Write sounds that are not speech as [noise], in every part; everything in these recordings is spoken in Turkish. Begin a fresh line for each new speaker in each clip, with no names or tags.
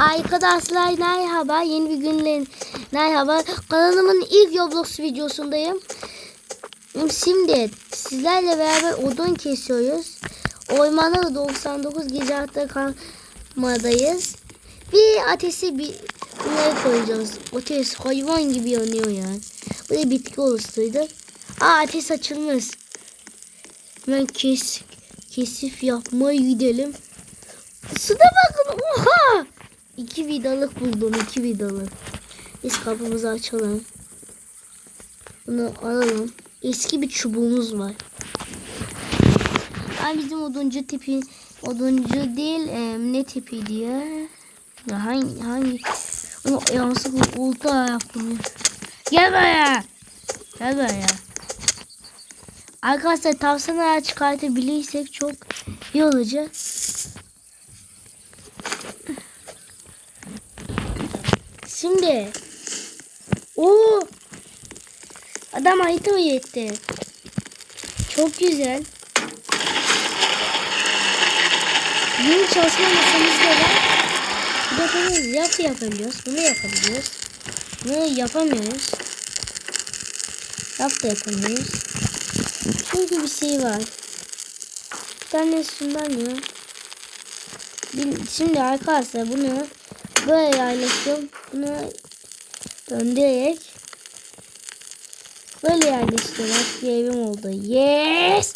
Arkadaşlar merhaba yeni bir günle merhaba kanalımın ilk Roblox videosundayım. Şimdi sizlerle beraber odun kesiyoruz. Ormanda da 99 gece hatta kalmadayız. Bir ateşi bir bunları koyacağız. Ateş hayvan gibi yanıyor yani. Bu da bitki oluşturdu. Aa ateş açılmış. Hemen kes, kesif yapmaya gidelim. Suda bakın oha. İki vidalık buldum iki vidalık. Biz kapımızı açalım. Bunu alalım. Eski bir çubuğumuz var. Ay bizim oduncu tipi oduncu değil e, ne tipi diye. Ya hangi hangi onu yanlışlıkla ultra yaptım. ya. Gel buraya. Gel buraya. Arkadaşlar tavsiyeler çıkartabilirsek çok iyi olacak. Şimdi o adam harita etti. Çok güzel. Yeni çalışma masamız da var. Bunu yap yapabiliyoruz. Bunu yapabiliyoruz. Bunu yapamıyoruz. Yap da yapamıyoruz. Çünkü bir şey var. Bir tane şundan ya. Şimdi arkadaşlar bunu böyle yerleştiriyorum. Bunu döndürerek böyle. Artık bir evim oldu. Yes!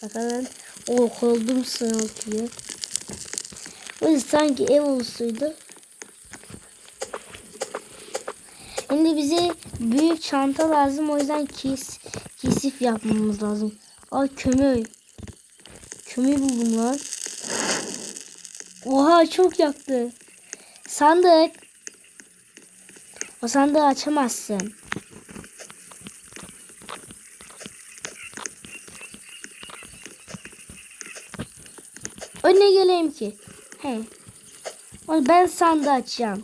Sakalın o koldum sınıfıyor. O sanki ev olsaydı. Şimdi bize büyük çanta lazım. O yüzden kes, kesif yapmamız lazım. Ay kömür. Kömür buldum lan. Oha çok yaktı. Sandık. O sandığı açamazsın. Önüne geleyim ki. He. Ben sandığı açacağım.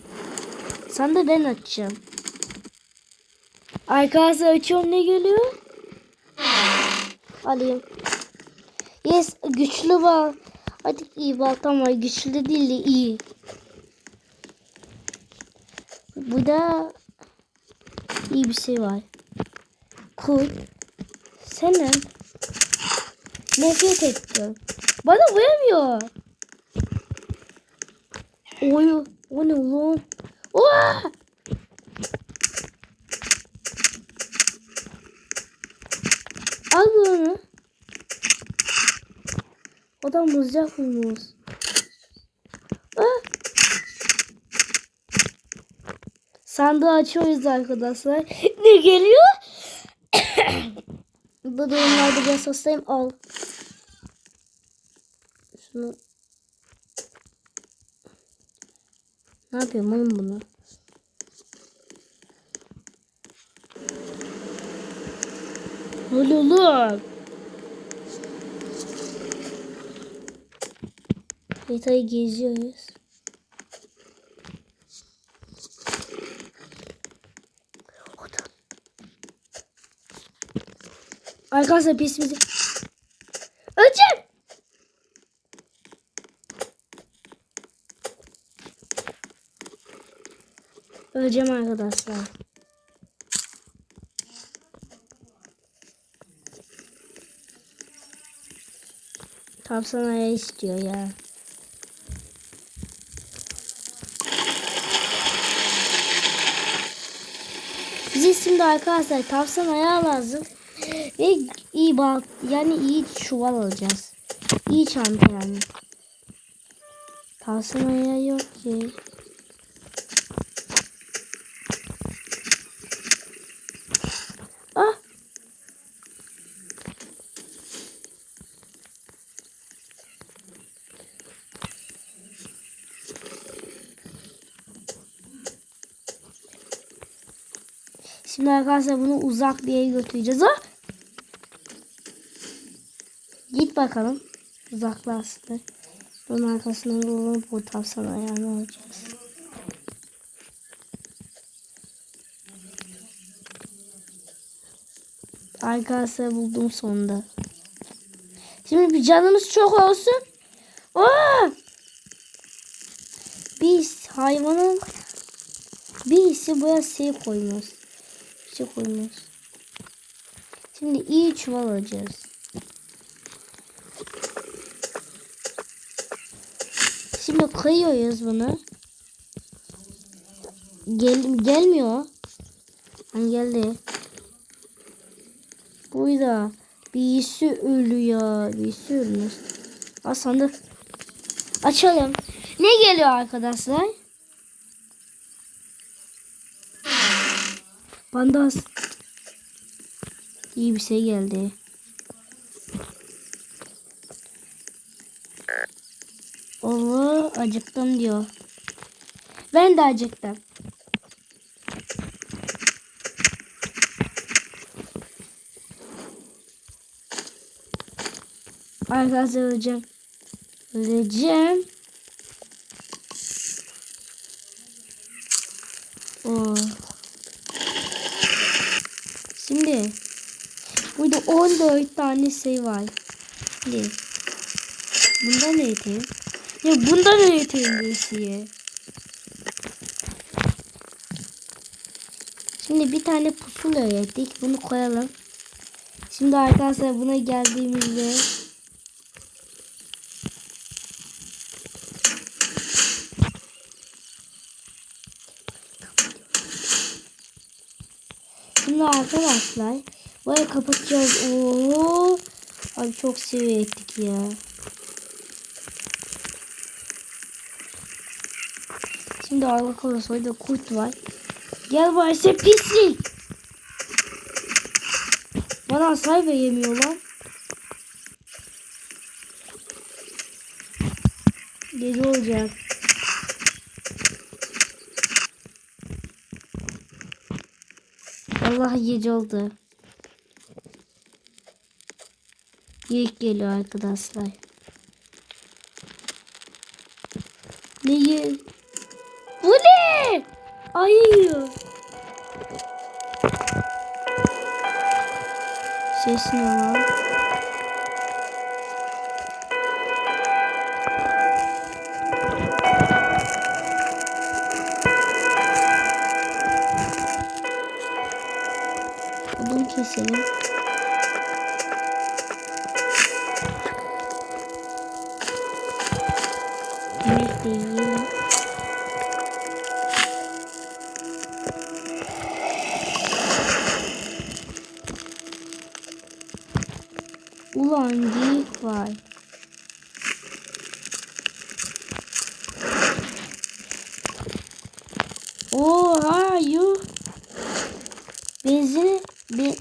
Sandığı ben açacağım. Arkadaşlar açıyorum ne geliyor? Alayım. Yes güçlü var. Hadi iyi baltam var. Güçlü değil de iyi. Bu da iyi bir şey var. Kurt. Senin nefret ettim. Bana uyamıyor. Oyu. O ne lan? Al bunu. Adam mızrak bulmuş. Sandığı açıyoruz arkadaşlar. [laughs] Ne geliyor? [coughs] Bu durumlarda biraz hastayım. Al. Şunu. Ne yapıyorum oğlum bunu? Oluyor oğlum? Haritayı geziyoruz. Orada. Arkadaşlar pesimizi. Öleceğim. Öleceğim arkadaşlar. Tam sana ya istiyor ya. Bize şimdi arkadaşlar tavsan ayağı lazım. Ve iyi bal yani iyi çuval alacağız. İyi çanta yani. Tavsan ayağı yok ki. Ah. Şimdi arkadaşlar bunu uzak bir yere götüreceğiz. Ah! Bakalım. Uzaklaştı. Bunun arkasından dolanıp bu tavsan ayağını alacağız. Arkadaşlar buldum sonunda. Şimdi bir canımız çok olsun. Aa! Biz hayvanın birisi buraya şey koymuyoruz. Şey koymuyoruz. Şimdi iyi çuval alacağız. Şimdi kıyıyoruz bunu. Gel gelmiyor. Hani geldi. Burada birisi ölüyor. Birisi ölmüş. Aa sandık. Açalım. Ne geliyor arkadaşlar? Bandaz. İyi bir şey geldi. Allah acıktım diyor. Ben de acıktım. Arkadaşlar öleceğim. Öleceğim. Oh. Şimdi burada 14 tane şey var. Şimdi bundan ne yeteyim? Ya bundan bu şeye? Şimdi bir tane pusula yedik. Bunu koyalım. Şimdi arkadaşlar buna geldiğimizde Şimdi arkadaşlar burayı kapatacağız. Oo. Abi çok seviye ettik ya. Şimdi arka konsolda kurt var. Gel buraya sen pislik. Bana sayfa yemiyor lan. Gece olacak. Vallahi gece oldu. Yiyik geliyor arkadaşlar. Ne ye? Bu ne? Yiyor. Sesini al. Bunu keselim. Oha yuh. Benzini ben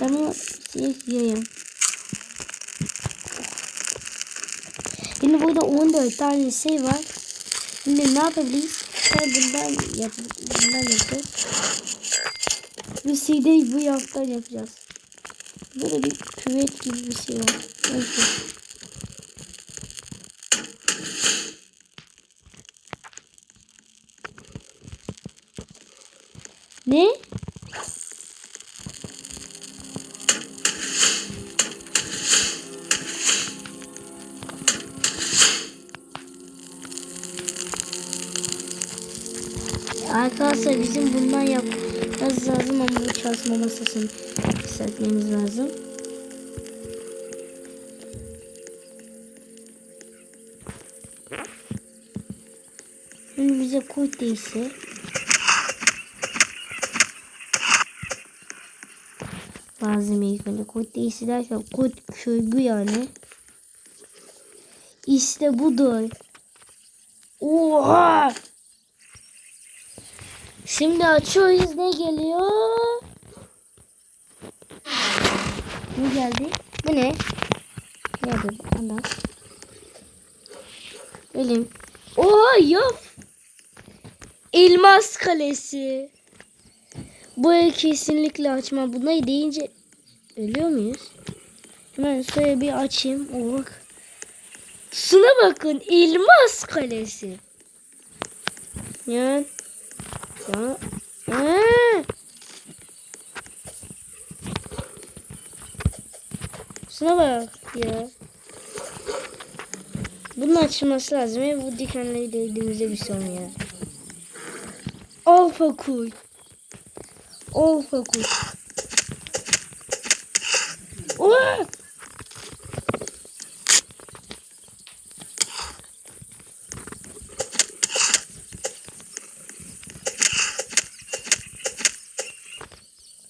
ben bunu şey yiyeyim. Şimdi burada 14 tane şey var. Şimdi ne yapabiliriz? Ben bundan yap bundan yapacağız. Bu şeyde bu yaptan yapacağız. Böyle bir küvet gibi bir şey var. Neyse. Ne? Arkadaşlar bizim bundan yapmamız lazım ama bu çalışma masasını yükseltmemiz lazım. Şimdi bize kurt değilse lazım ilk önce kurt değilse derken kurt köygü yani. İşte budur. Oha! Şimdi açıyoruz ne geliyor? Ne geldi? Bu ne? Nerede bu adam? Elim. Oha yok. Elmas kalesi. Bu ev kesinlikle açma. Bunları deyince ölüyor muyuz? Hemen şöyle bir açayım. Oh bak. Şuna bakın. Elmas kalesi. Ya. Ya. Aa! Şuna bak ya. Bunun açılması lazım bu dikenleri değdiğimizde bir sorun ya. Alfa kuy. Alfa kuy. Oha!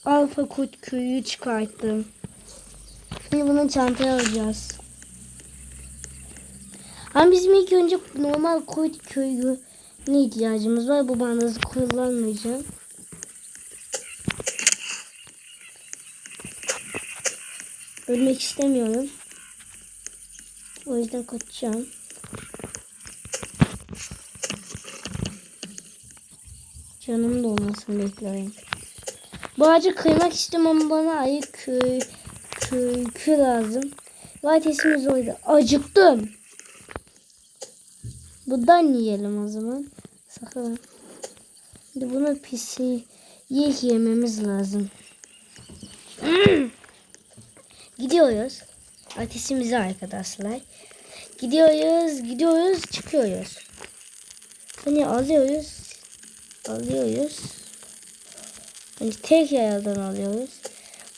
Alfa kurt köyü çıkarttım. Şimdi bunu çantaya alacağız. Ama bizim ilk önce normal kurt köyü ne ihtiyacımız var? Bu bandızı kullanmayacağım. Ölmek istemiyorum. O yüzden kaçacağım. Canım da olmasını bekliyorum. Bu ağacı kırmak istiyorum ama bana ayı köy, köy, köy lazım. Ve ateşimiz oydu. Acıktım. Bundan yiyelim o zaman. Sakın. Şimdi bunu pisi yememiz lazım. [clears throat] Gidiyoruz. Ateşimize arkadaşlar. Gidiyoruz, gidiyoruz, çıkıyoruz. Hani alıyoruz, alıyoruz. Hani tek yerden alıyoruz.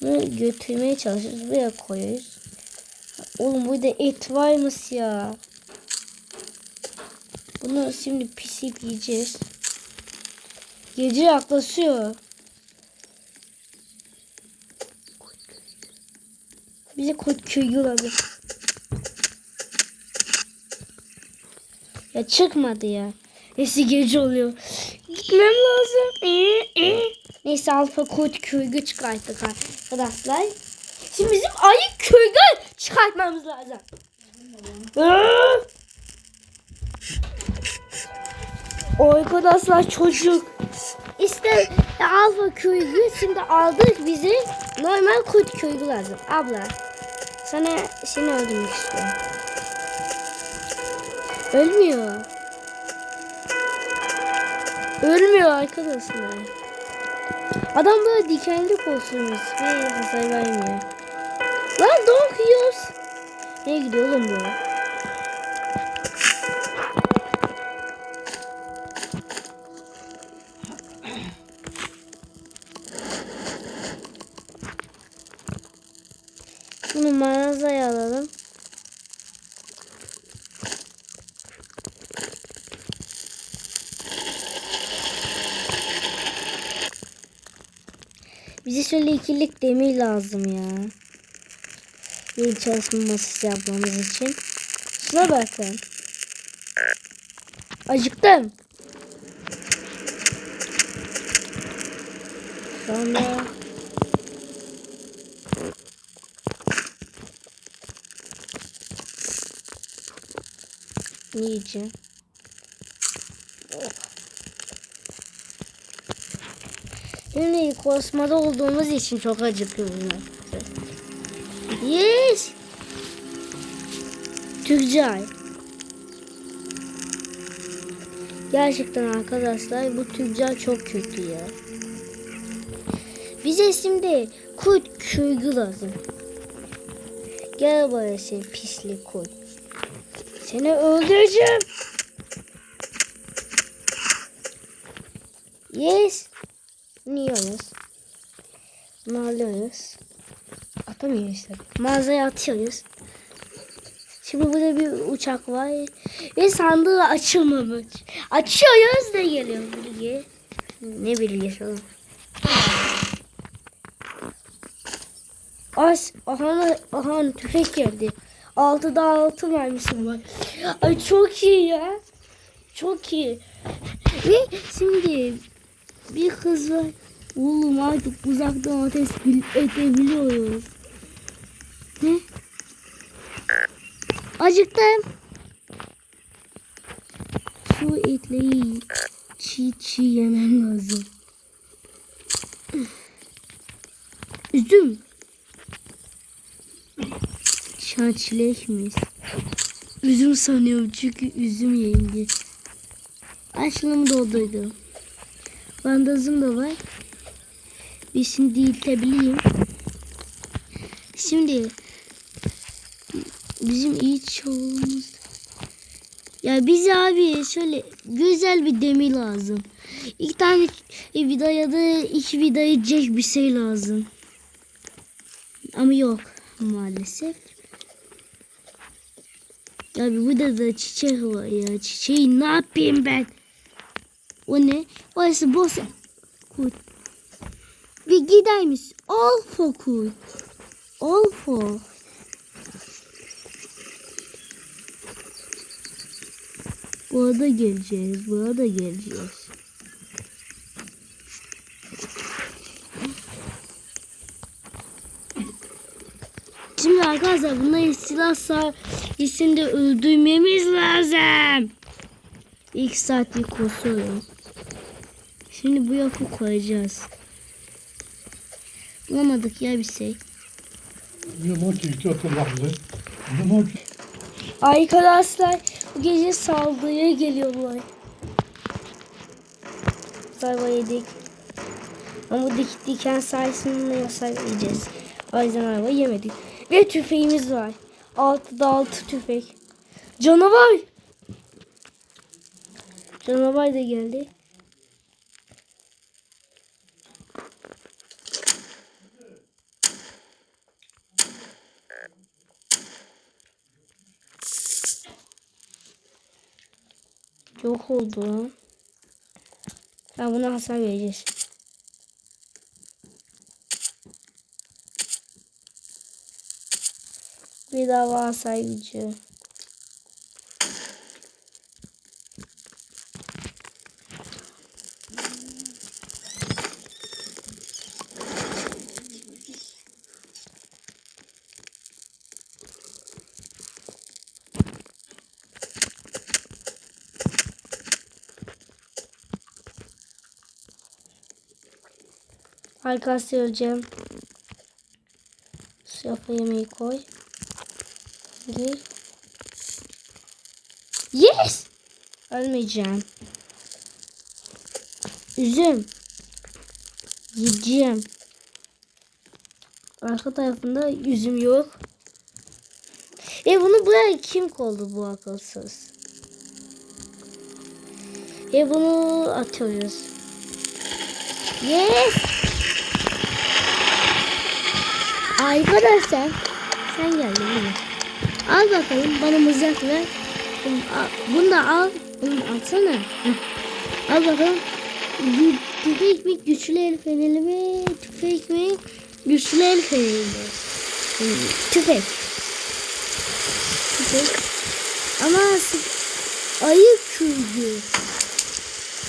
Bunu götürmeye çalışıyoruz. Buraya koyuyoruz. Oğlum burada et varmış ya. Bunu şimdi pisip yiyeceğiz. Gece yaklaşıyor. Bize kod köyü lazım. Ya çıkmadı ya. Neyse gece oluyor. Gitmem lazım. Neyse alfa kod köyü çıkarttık arkadaşlar. Şimdi bizim ayı köyü çıkartmamız lazım. Aa! Arkadaşlar çocuk. İşte alfa köyü şimdi aldık bizi normal kurt köyü lazım. Abla sana seni öldürmek istiyorum. Ölmüyor. Ölmüyor arkadaşlar. Adam böyle dikenlik olsun ve hasar vermiyor. Lan donk yiyoruz. Ne gidiyor oğlum bu? Bize şöyle ikilik demir lazım ya. Bir çalışma masası yapmamız için. Şuna bakın. Acıktım. Sonra ne? Şimdi kosmada olduğumuz için çok acıkıyorum. Yes. Tüccar. Gerçekten arkadaşlar bu tüccar çok kötü ya. Bize şimdi kurt kürgü lazım. Gel buraya sen pislik kurt. Seni öldüreceğim. Yes. Bunu yiyoruz. Bunu alıyoruz. Atamıyoruz tabii. Mağazaya atıyoruz. Şimdi burada bir uçak var. Ve sandığı açılmamış. Açıyoruz da geliyor bilgi. Ne bilgisi oğlum? As, aha, aha tüfek geldi. Altıda altı vermişim var. Ay çok iyi ya. Çok iyi. Ve şimdi bir kız var. Oğlum artık uzaktan ateş bil- edebiliyoruz. Ne? Acıktım. Şu etleri çiğ çiğ yemem lazım. Üzüm. Şançilekmiş. Üzüm sanıyorum çünkü üzüm yengi. Açlığımı doldurdum. Bandazım da var. Bir şimdi yitebileyim. Şimdi bizim iyi çoğumuz Ya bize abi şöyle güzel bir demir lazım. İki tane vida ya da iki vida yiyecek bir şey lazım. Ama yok maalesef. Abi burada da çiçek var ya. Çiçeği ne yapayım ben? O ne? Orası boş. Kurt. Bir gider misin? All for kurt. All for. Burada geleceğiz. Burada geleceğiz. Şimdi arkadaşlar bunları silah sayesinde öldürmemiz lazım. İlk saatlik koşuyorum. Şimdi bu yapı koyacağız. Bulamadık ya bir şey. Arkadaşlar bu gece saldırıya geliyorlar. Zarba yedik. Ama bu dik diken sayesinde yasak yiyeceğiz. O yüzden araba yemedik. Ve tüfeğimiz var. Altıda altı tüfek. Canavar. Canavar da geldi. Yok oldu. Ha buna hasar vereceğiz. Bir daha hasar gücü. Arkası öleceğim. Sırafa yemeği koy. Gir. Yes! Ölmeyeceğim. Üzüm. Yiyeceğim. Arka tarafında üzüm yok. E bunu buraya kim koydu bu akılsız? E bunu atıyoruz. Yes! Arkadaşlar sen geldin mi? Al bakalım bana mızrak ver. Bunu, da al. Bunu atsana. Heh. Al bakalım. Tüfek mi? Güçlü el feneri mi? Tüfek mi? Güçlü el feneri mi? Hmm, Tüfek. Tüfek. Ama ayı kürdü.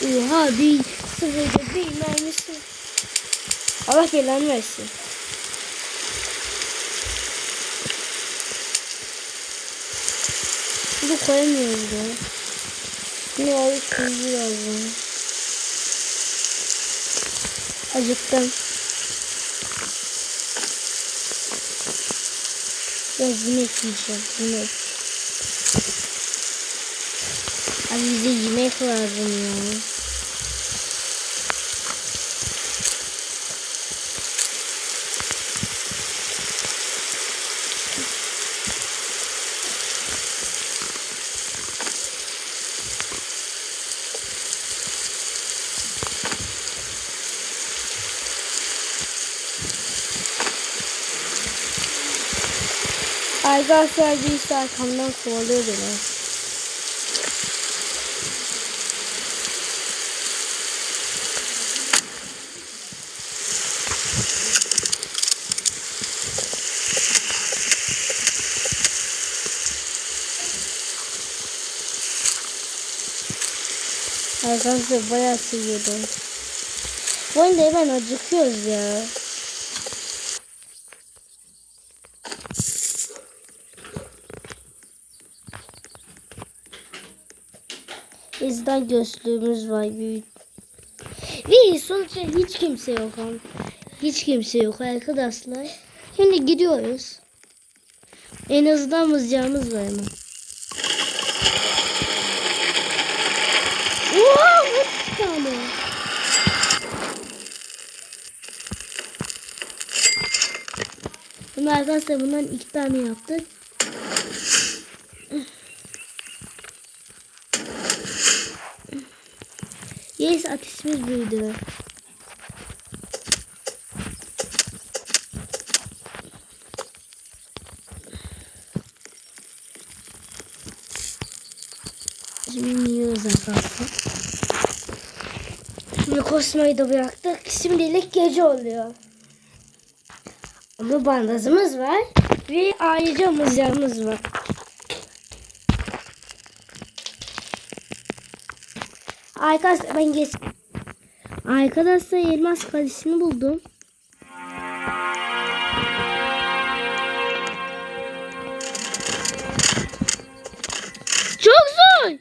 Oha bir sıfırda bir mermisi. Allah belanı versin. Bunu koyamıyoruz ya. Bunu alıp kuzu lazım. Acıktım. Biraz yemek yiyeceğim. Yemek. Abi bize yemek lazım ya. Arkadaşlar birisi arkamdan kovalıyor beni. Arkadaşlar bayağı seviyordum. Bu oyunda hemen acıkıyoruz ya. Bizden gözlüğümüz var büyük. Ve sonuçta hiç kimse yok ama. Hiç kimse yok arkadaşlar. Şimdi gidiyoruz. En azından mızrağımız var ama. Oha! Arkadaşlar bundan iki tane yaptık. Yes ateşimiz büyüdü. Şimdi yiyoruz arkadaşlar. Şimdi kosmayı da bıraktık. Şimdilik gece oluyor. Ama bandajımız var. Ve ayrıca mızrağımız var. Arkadaşlar ben geç. Arkadaşlar elmas kalesini buldum. Çok zor.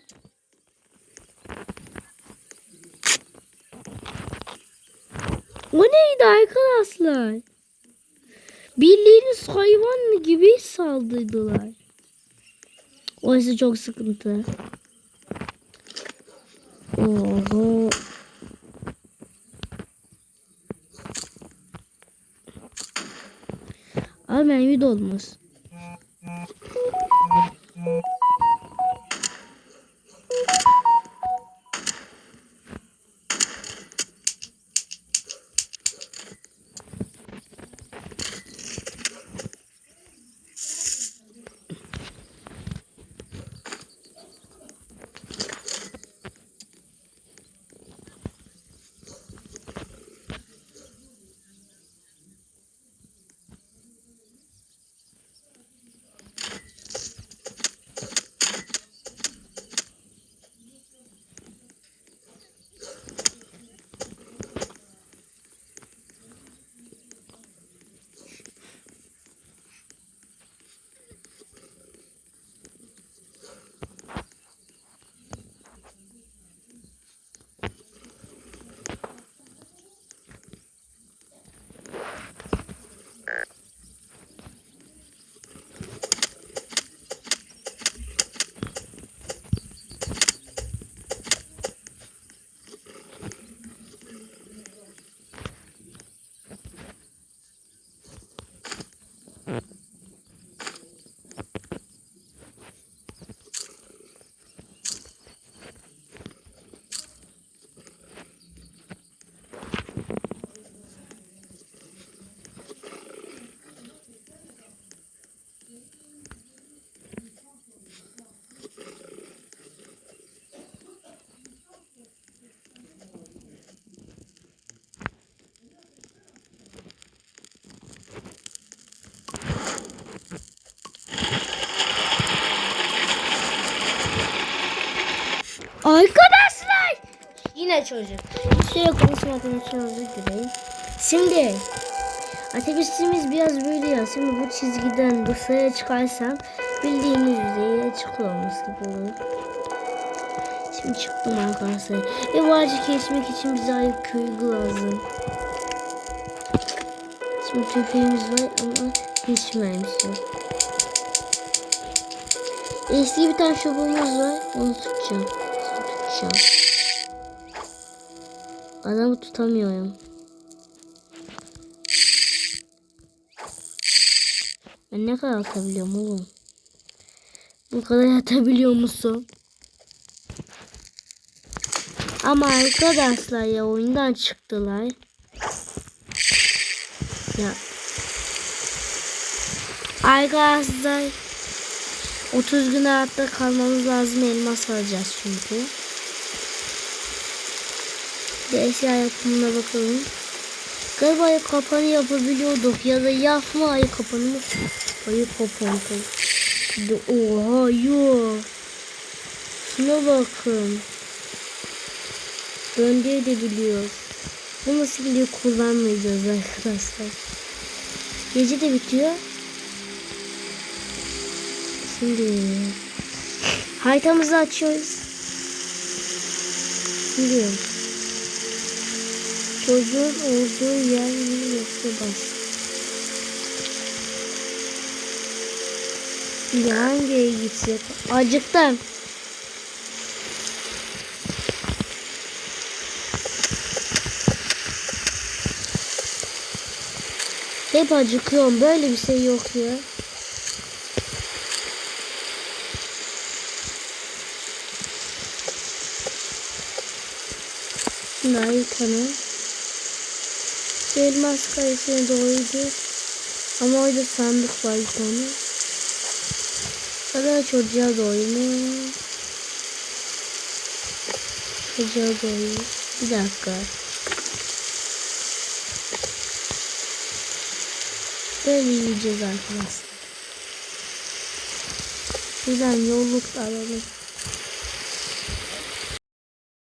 O neydi arkadaşlar? Bildiğiniz hayvan gibi saldırdılar. Oysa çok sıkıntı. Oho. Abi ben video olmaz. Yine çocuk. Şöyle konuşmadığım için özür dilerim. Şimdi ateşimiz biraz böyle ya. Şimdi bu çizgiden dışarı çıkarsam bildiğiniz üzere çıkıyormuş gibi olur. Şimdi çıktım arkadaşlar. Ve bu ağacı kesmek için bize ayrı kırgı lazım. Şimdi tüfeğimiz var ama hiç. Eski bir tane çubuğumuz var. Onu tutacağım. Tutacağım. Adamı tutamıyorum. Ben ne kadar atabiliyorum oğlum? Bu kadar atabiliyor musun? Ama arkadaşlar ya oyundan çıktılar. Ya. Arkadaşlar 30 gün hayatta kalmamız lazım. Elmas alacağız çünkü. Bir eşya yapımına bakalım. Galiba ayı kapanı yapabiliyorduk. Ya da yapma ayı kapanı mı? Ayı kapanı. Oha yok. Şuna bakın. Döndürebiliyoruz. Bunu şimdi kullanmayacağız arkadaşlar. Gece de bitiyor. Şimdi haritamızı açıyoruz. Şimdi çocuğun olduğu yer mi yoksa bas. Şimdi hangi yere gitsek? Acıktım. Hep acıkıyorum. Böyle bir şey yok ya. Şunu ayıtalım. Elmas kayısına doğruydu. Ama orada sandık var bir tane. Hadi çocuğa doymuş. Çocuğa doymuş. Bir dakika. Böyle yiyeceğiz arkadaşlar. Şuradan yolluk alalım.